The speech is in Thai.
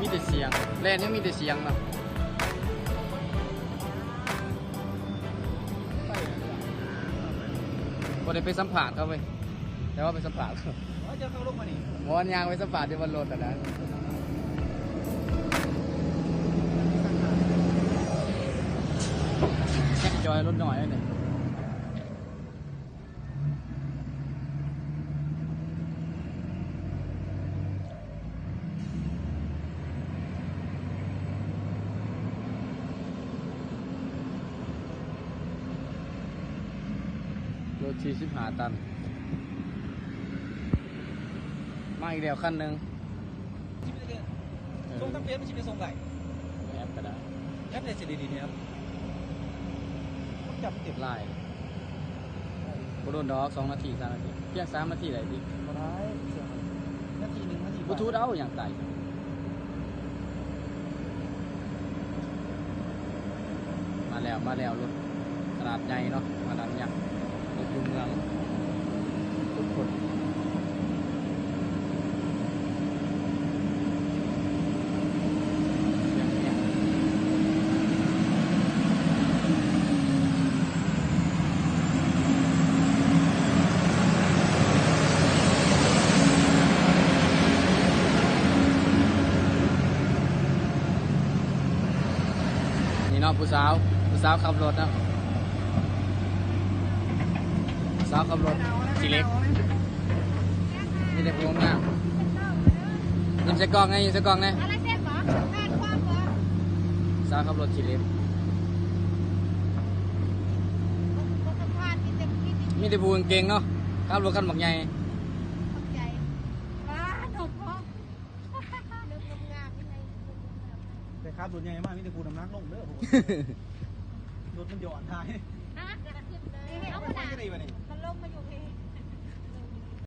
มีแต่เสียงแลนนี่มีแต่เสียงนะบ่ได้ไปสัมผัสเขาไปแต่ว่าไปสัมผัสเขาเจอเขาลงมานี่หมอนยางไปสัมผัสที่บนรถแต่นั้นแค่จอยรถหน่อยนี่ รถชีสิบหาตัน มาอีกเดียวขั้นหนึ่งชิบเลยส่งตั้งเปียมันชิบไปส่งไหนแอปก็ได้แอปเนี่ยสิดีๆเนี่ยครับจับเก็บไล่บโดนดอกสองนาทีสามนาทีเพียงสามนาทีไหนดิมาได้นาทีหนึ่งนาทีบลูทูธเอาอย่างไต่มาแล้วมาแล้วรถขนาดใหญ่เนาะขนาดใหญ่รถอยู่เมืองทุกคนเสียงเนี่ยนี่ เนาะผู้สาวผู้สาวขับรถเนาะผู้สาวขับรถสีเล็กนี่แต่พวงงามยินใส่กล้องไงยินใส่กล้องไงอะไรเส้นหรอแม่ความหรอสาวขับรถสีเล็กรถสะพานมีแต่มีแต่มีแต่ผู้เก่งๆเนาะขับรถคันบักใหญ่ ขอบใจว้าหนุ่มพ่อเริ่มงามยังไง แต่ครับรถใหญ่มากมีแต่กูน้ำหนักลงเด้อผมรถมันหย่อนท้ายฮะนี่เอาเอากไประดาษที่ไหนวะนี่มันลงมาอยู่